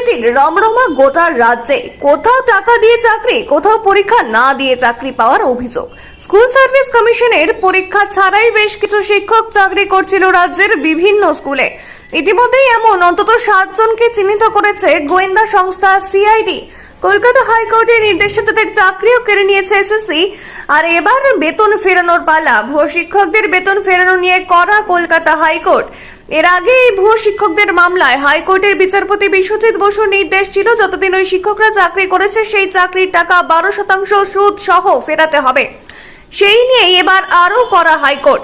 দুর্নীতির রমরমা গোটা রাজ্যে কোথাও টাকা দিয়ে চাকরি, কোথাও পরীক্ষা না দিয়ে চাকরি পাওয়ার অভিযোগ। স্কুল সার্ভিস কমিশনের পরীক্ষা ছাড়াই বেশ কিছু শিক্ষক চাকরি করছিল রাজ্যের বিভিন্ন স্কুলে। ইতিমধ্যেই এমন অন্তত সাতজনকে চিহ্নিত করেছে গোয়েন্দা সংস্থা সিআইডি। কলকাতা হাইকোর্টের নির্দেশে তাদের চাকরিও কেড়ে নিয়েছে এসএসসি। আর এবার বেতন ফেরানোর পালা। ভুয়ো শিক্ষকদের বেতন ফেরানো নিয়ে করা কলকাতা হাইকোর্ট। এর আগে এই ভুয়ো শিক্ষকদের মামলায় হাইকোর্টের বিচারপতি বিশ্বজিৎ বসুর নির্দেশ ছিল, যতদিন ওই শিক্ষকরা চাকরি করেছে, সেই চাকরির টাকা বারো শতাংশ সুদ সহ ফেরাতে হবে। সেই নিয়ে এবার আরও করা হাইকোর্ট।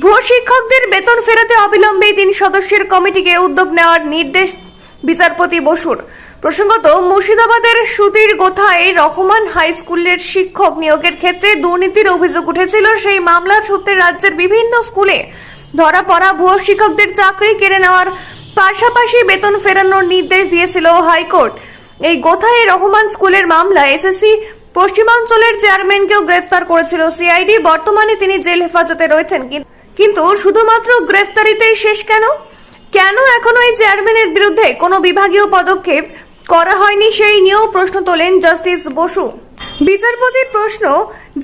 ভুয়ো শিক্ষকদের বেতন ফেরাতে অবিলম্বে তিন সদস্যের কমিটিকে উদ্যোগ নেওয়ার নির্দেশ বিচারপতি বসুর। প্রসঙ্গত, মুর্শিদাবাদের সুতির গোথায় রহমান হাই স্কুলের শিক্ষক নিয়োগের ক্ষেত্রে দুর্নীতির অভিযোগ উঠেছিল। সেই মামলার সূত্রে রাজ্যের বিভিন্ন স্কুলে ধরা পড়া ভুয়ো শিক্ষকদের চাকরি কেড়ে নেওয়ার পাশাপাশি বেতন ফেরানোর নির্দেশ দিয়েছিল হাইকোর্ট। এই গোথায় রহমান স্কুলের মামলায় এসএসসি পশ্চিমাঞ্চলের চেয়ারম্যানকেও গ্রেফতার করেছিল সিআইডি। বর্তমানে তিনি জেল হেফাজতে রয়েছেন কিন- কিন্তু শুধুমাত্র গ্রেফতারিতেই শেষ কেন? কেন এখনও এই চেয়ারম্যানের বিরুদ্ধে কোনো বিভাগীয় পদক্ষেপ করা হয়নি সেই নিয়েও প্রশ্ন তোলেন জাস্টিস বসু। বিচারপতির প্রশ্ন,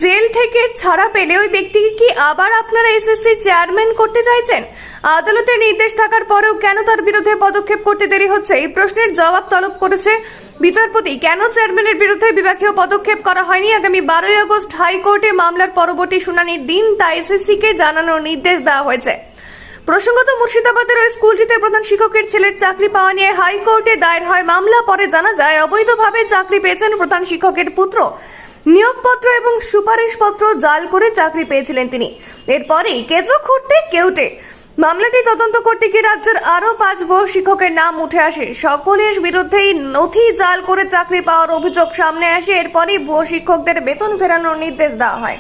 জেল থেকে ছাড়া পেলে ওই ব্যক্তিকে কি আবার আপনারা এসএসসি চেয়ারম্যান করতে চাইছেন? আদালতের নির্দেশ থাকার পরেও কেন তার বিরুদ্ধে পদক্ষেপ করতে দেরি হচ্ছে? এই প্রশ্নের জবাব তলব করেছে বিচারপতি। কেন চেয়ারম্যানের বিরুদ্ধে বিভাগীয় পদক্ষেপ করা হয়নি? আগামী বারোই আগস্ট হাইকোর্টে মামলার পরবর্তী শুনানির দিন তা এসএসসি কে জানানোর নির্দেশ দেওয়া হয়েছে। প্রসঙ্গত মুর্শিদাবাদের ওই স্কুলটিতে প্রধান শিক্ষকের ছেলের চাকরি পাওয়া নিয়ে হাইকোর্টে দায়ের হয় মামলা। পরে জানা যায়, অবৈধভাবে চাকরি পেয়েছেন প্রধান শিক্ষকের পুত্র। নিয়োগপত্র এবং সুপারিশপত্র জাল করে চাকরি পেয়েছিলেন তিনি। এরপরেই কেঁচো খুঁড়তে কেউটে। মামলাটি তদন্ত করতে গিয়ে রাজ্যের আরও পাঁচ বহু শিক্ষকের নাম উঠে আসে। সকলের বিরুদ্ধেই নথি জাল করে চাকরি পাওয়ার অভিযোগ সামনে আসে। এরপরই ভুয়ো শিক্ষকদের বেতন ফেরানোর নির্দেশ দেওয়া হয়।